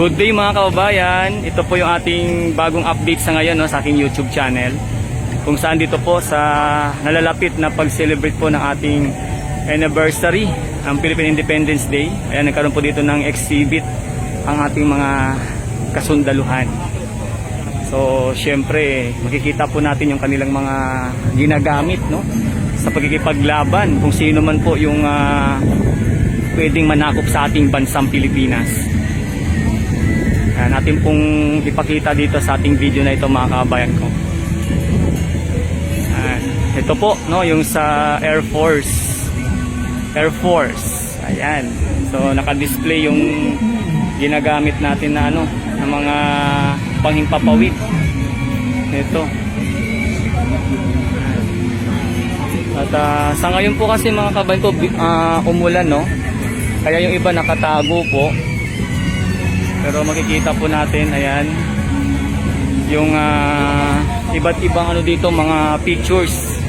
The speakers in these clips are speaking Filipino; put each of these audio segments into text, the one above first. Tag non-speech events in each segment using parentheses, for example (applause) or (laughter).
Good day mga kababayan. Ito po yung ating bagong update sa ngayon no, sa aking YouTube channel. Kung saan dito po sa nalalapit na pag-celebrate po ng ating anniversary, ang Philippine Independence Day. Ayan, nagkaroon po dito ng exhibit ang ating mga kasundaluhan. So, syempre, makikita po natin yung kanilang mga ginagamit, no? Sa pagkikipaglaban, kung sino man po yung ah, pwedeng manakop sa ating bansang Pilipinas. Kaya natin pong ipakita dito sa ating video na ito mga kabayan ko. Ayan. Ito po, no, yung sa Air Force. Air Force. Ayan. So, naka-display yung ginagamit natin na ano, na mga panghimpapawid. Ito. At ah, sa ngayon po kasi mga kabayan ko, ah, umulan, no? Kaya yung iba nakatago po. Pero makikita po natin, ayan, yung ah, iba't ibang ano dito, mga pictures.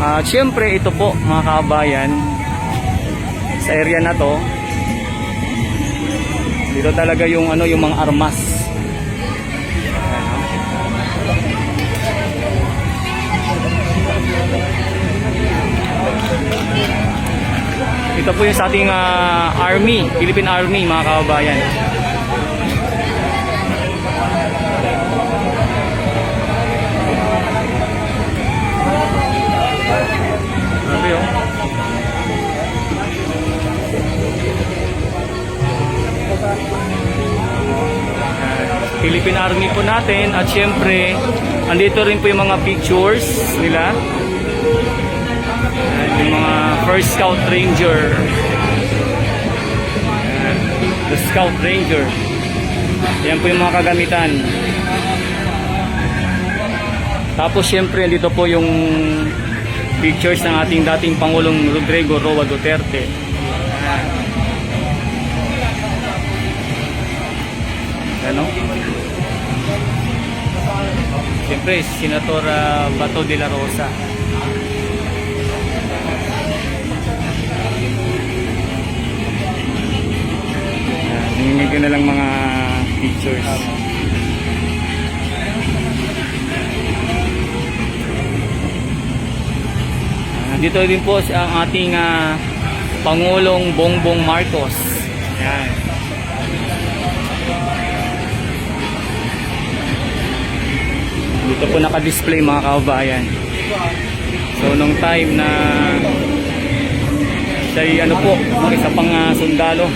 At syempre, ito po, mga kabayan, sa area na to, dito talaga yung ano, yung mga armas. Ito po yung sa ating ah, Army, Philippine Army mga kababayan. Grabe oh. Philippine Army po natin at syempre andito rin po yung mga pictures nila. Ayan, yung mga first scout ranger. Ayan, the scout ranger. Yan po yung mga kagamitan. Tapos syempre dito po yung pictures ng ating dating Pangulong Rodrigo Roa Duterte ano Siyempre, Senator ah, Bato de la Rosa. Hingin ko na lang mga pictures. Nandito din po ang ating ah, Pangulong Bongbong Marcos. Yan. Dito po naka-display mga kababayan. So nung time na siya ano po, isa pang ah, sundalo.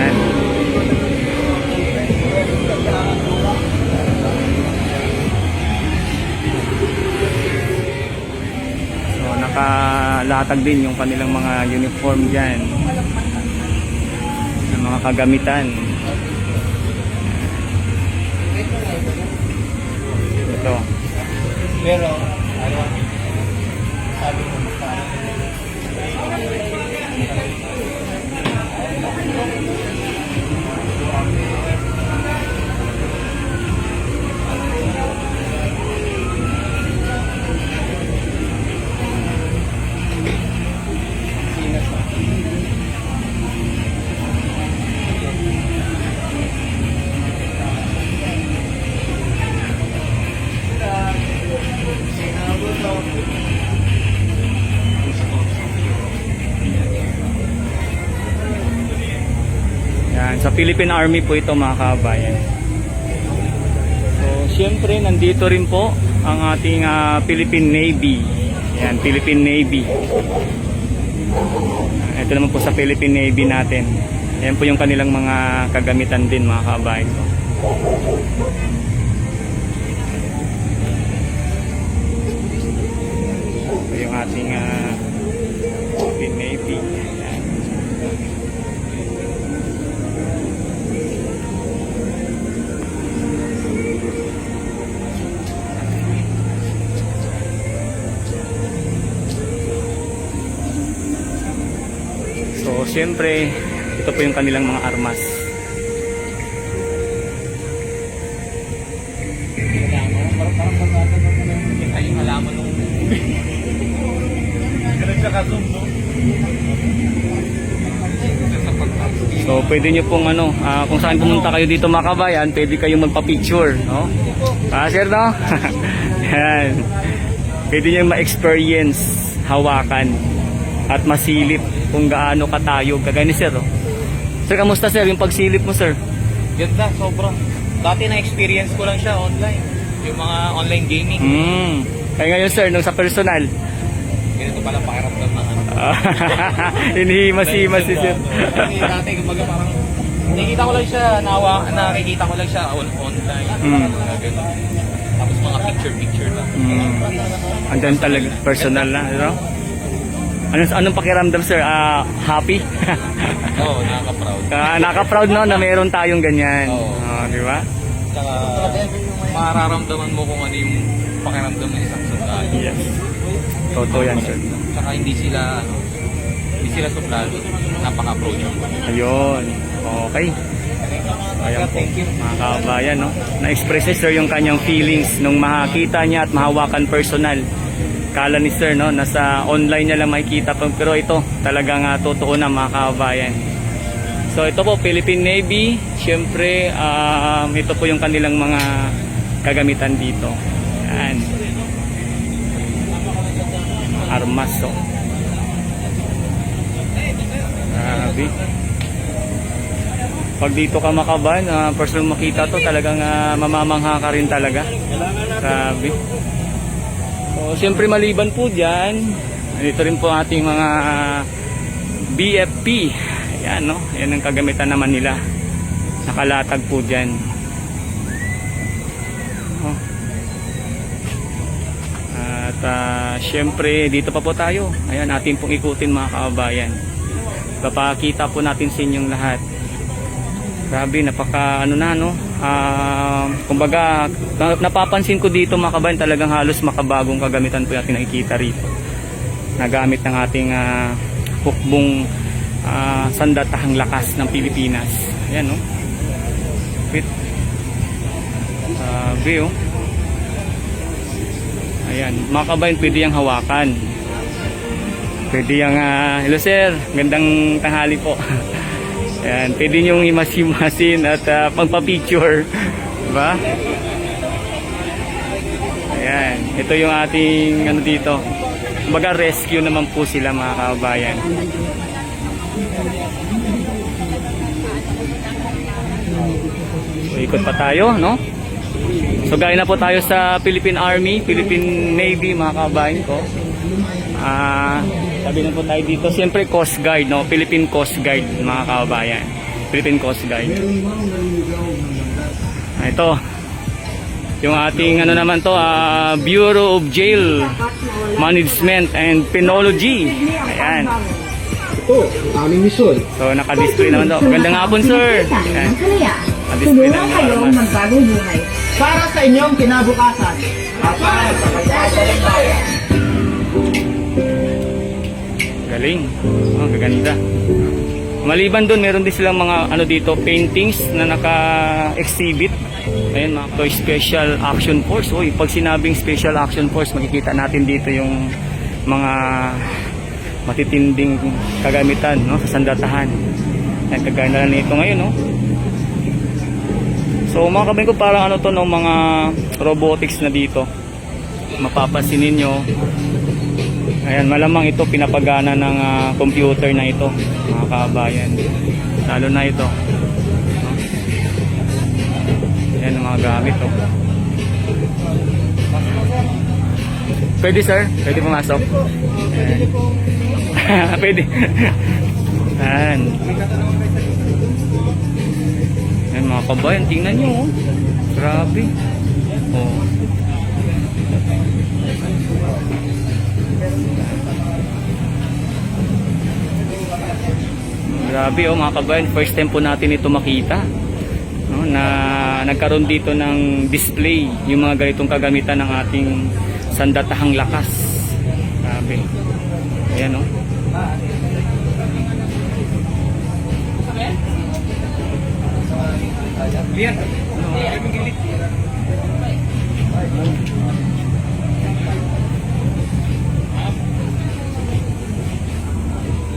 Ayan. Nakalatag din yung kanilang mga uniform dyan. Ng mga kagamitan. Ito. Pero, sa Philippine Army po ito mga kabayan. So, syempre nandito rin po ang ating ah, Philippine Navy. Yan, Philippine Navy. Ito naman po sa Philippine Navy natin. Yan po yung kanilang mga kagamitan din mga kabayan. Ito yung ating ah, Philippine Navy. So, siyempre, ito po yung kanilang mga armas. Halaman nung So pwede nyo pong ano, ah, kung saan pumunta kayo dito mga kabayan, pwede kayong magpa-picture, no? Ah, sir, no? (laughs) Yan. Pwede nyo ma-experience, hawakan, at masilip kung gaano katayog. Kagaya ni sir, oh. Sir, kamusta sir? Yung pagsilip mo, sir? Ganda, sobrang. Dati na-experience ko lang siya online. Yung mga online gaming. Hmm. Kaya ngayon, sir, nung sa personal, Ganito pala pakiramdam ng ano. (laughs) Hinihimas-himas si sir. Kasi dati, kumbaga parang, nakikita ko lang siya, nawa, nakikita ko lang siya on, online. Mm. Tapos mga picture-picture lang. Hmm. Andun talaga, personal na, ano? Anong, anong pakiramdam, sir? Ah, happy? (laughs) Oo, oh, nakaka-proud. Ah, naka-proud no na meron tayong ganyan. Oo. Ah, di ba? Tsaka, mararamdaman mo kung ano yung pakiramdam ng isang sundalo. Yes. Totoo yan, sir. Tsaka hindi sila, ano, hindi sila suplado. Napaka-approachable. Ayun. Okay. Ayan po, mga kabayan, no? Na-express ni sir yung kanyang feelings nung makakita niya at mahawakan personal. Kala ni sir, no? Nasa online niya lang makikita pa. Pero ito, talagang uh, totoo na mga kabayan. So ito po, Philippine Navy. Siyempre, um, ito po yung kanilang mga kagamitan dito. Yan. Armas, oh. Grabe. Pag dito ka makaban, uh, first lang makita to, talagang ah, mamamangha ka rin talaga. Grabe. So, siyempre maliban po dyan, dito rin po ating mga BFP. Ayan, no? Yan ang kagamitan naman nila. Nakalatag po dyan. Oh. At ah, siyempre, dito pa po tayo. Ayan, atin pong ikutin mga kababayan. Papakita po natin sa inyong lahat. Grabe, napaka ano na no. Ah, kumbaga na- napapansin ko dito mga kabayan talagang halos makabagong kagamitan po natin nakikita rito. Nagamit ng ating ah, hukbong ah, sandatahang lakas ng Pilipinas. Ayan no. Wait. Grabe oh. Ayan, mga kabayan pwede yung hawakan. Pwede yung, ah, hello sir, gandang tanghali po. (laughs) Ayan, pwede niyong imas-imasin at uh, pagpa-picture. Diba? Ayan, ito yung ating ano dito. Kumbaga rescue naman po sila mga kabayan. So, ikot pa tayo, no? So, gaya na po tayo sa Philippine Army, Philippine Navy, mga kabayan ko. Ah, sabi na po tayo dito. Siyempre Coast Guard, no? Philippine Coast Guard, mga kababayan. Philippine Coast Guard. Ah, ito. Yung ating ano naman to, ah, Bureau of Jail Management and Penology. Ayan. Ito, ang aming misyon. So, naka-display naman to. Gandang hapon, sir. Ayan. Naka-display Tulungan naman kayong naman. magbagong buhay. Para sa inyong kinabukasan. Para sa pagkasa ng Galing. Oh, gaganda. Maliban doon, meron din silang mga ano dito, paintings na naka-exhibit. Ayun, mga toy special action force. Uy, pag sinabing special action force, makikita natin dito yung mga matitinding kagamitan no, sa sandatahan. Yan, kagaya na nito ngayon, no? So, mga kabin ko, parang ano to, no, mga robotics na dito. Mapapansin ninyo, Ayan, malamang ito pinapagana ng ah, computer na ito, mga kabayan. Lalo na ito. Ayan mga gamit, oh. Pwede, sir? Pwede pumasok? Ayan. (laughs) Pwede. Ayan. Ayan, mga kabayan, tingnan nyo, oh. Grabe. Oh. Grabe oh mga kabayan, first time po natin ito makita. No, na nagkaroon dito ng display yung mga ganitong kagamitan ng ating sandatahang lakas. Grabe. Ayan oh.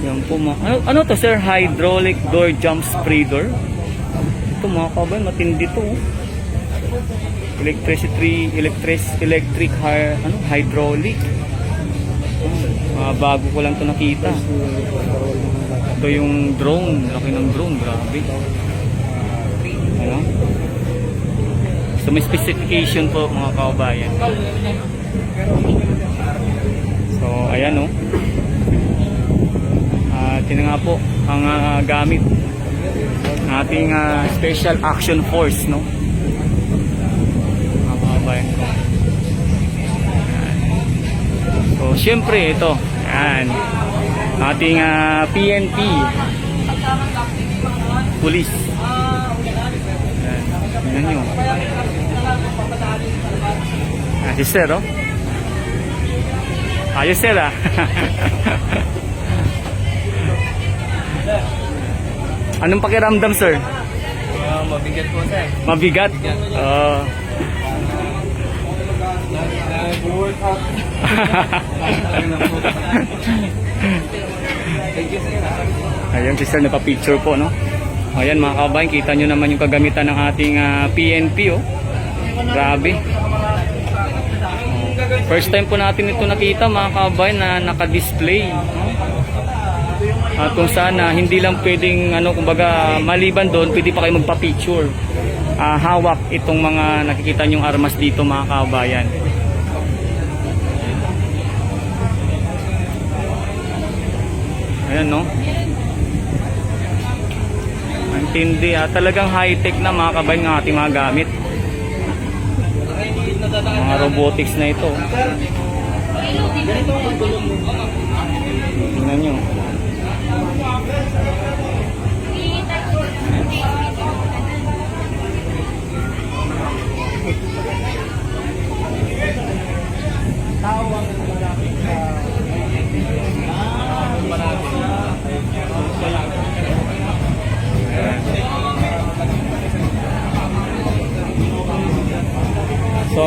Yan po mga, ano, ano to sir? Hydraulic door jump spray door. Ito mga kabayan, matindi to. oh. Electricity, electric, electric, ano, hydraulic. Ah, bago ko lang to nakita. Ito yung drone, laki ng drone, grabe. Ano? So may specification po mga kabayan. So ayan oh. Ah, tingnan nga po ang ah, gamit ng ating ah, Special Action Force, no? Kabayan ko. So, syempre ito. Ayan. Ating ah, PNP. Police. Tingnan nyo. Ah, si Sir, oh. Ayos, Sir, ah. (laughs) Anong pakiramdam, sir? Uh, mabigat po sir. Mabigat? Oo. Nag-workout. Thank you sir. Ayan, si sir, napapicture po, no? Ayan, mga kabayan, kita nyo naman yung kagamitan ng ating ah, PNP, oh. Grabe. First time po natin ito nakita, mga kabayan, na naka-display. no? At kung saan na hindi lang pwedeng, ano, kumbaga, maliban doon, pwede pa kayo magpa-picture. Ah, hawak itong mga nakikita nyong armas dito, mga kabayan. Ayan, no? Ang tindi, ah. Talagang high-tech na mga kabayan ng ating mga gamit. Mga robotics na ito. Tingnan nyo. So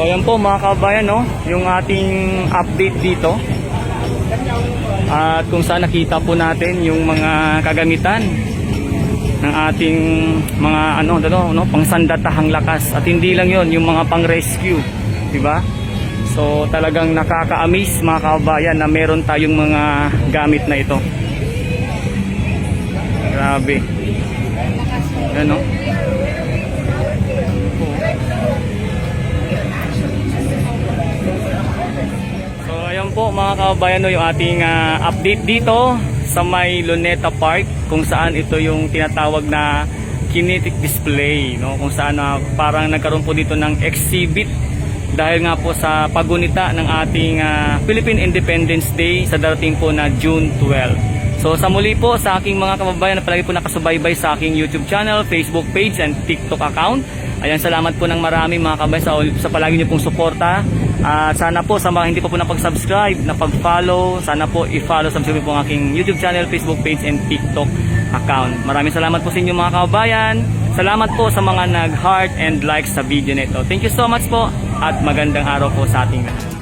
ayan po mga kabayan no, yung ating update dito. At kung saan nakita po natin yung mga kagamitan ng ating mga ano ano no, pangsandatahang lakas at hindi lang yon yung mga pang-rescue, di ba? So talagang nakaka-amaze mga kabayan na meron tayong mga gamit na ito. Grabe. Yan So ayan po mga kabayan no, yung ating ah, update dito sa may Luneta Park kung saan ito yung tinatawag na kinetic display no kung saan ah, parang nagkaroon po dito ng exhibit dahil nga po sa pagunita ng ating ah, Philippine Independence Day sa darating po na June 12. So sa muli po sa aking mga kababayan na palagi po nakasubaybay sa aking YouTube channel, Facebook page and TikTok account. Ayan, salamat po ng marami mga kababayan sa, sa palagi niyo pong suporta. At sana po sa mga hindi pa po napag-subscribe, napag-follow, sana po i-follow, subscribe po ang aking YouTube channel, Facebook page and TikTok account. Maraming salamat po sa inyo mga kababayan. Salamat po sa mga nag-heart and like sa video nito. Thank you so much po at magandang araw po sa ating lahat.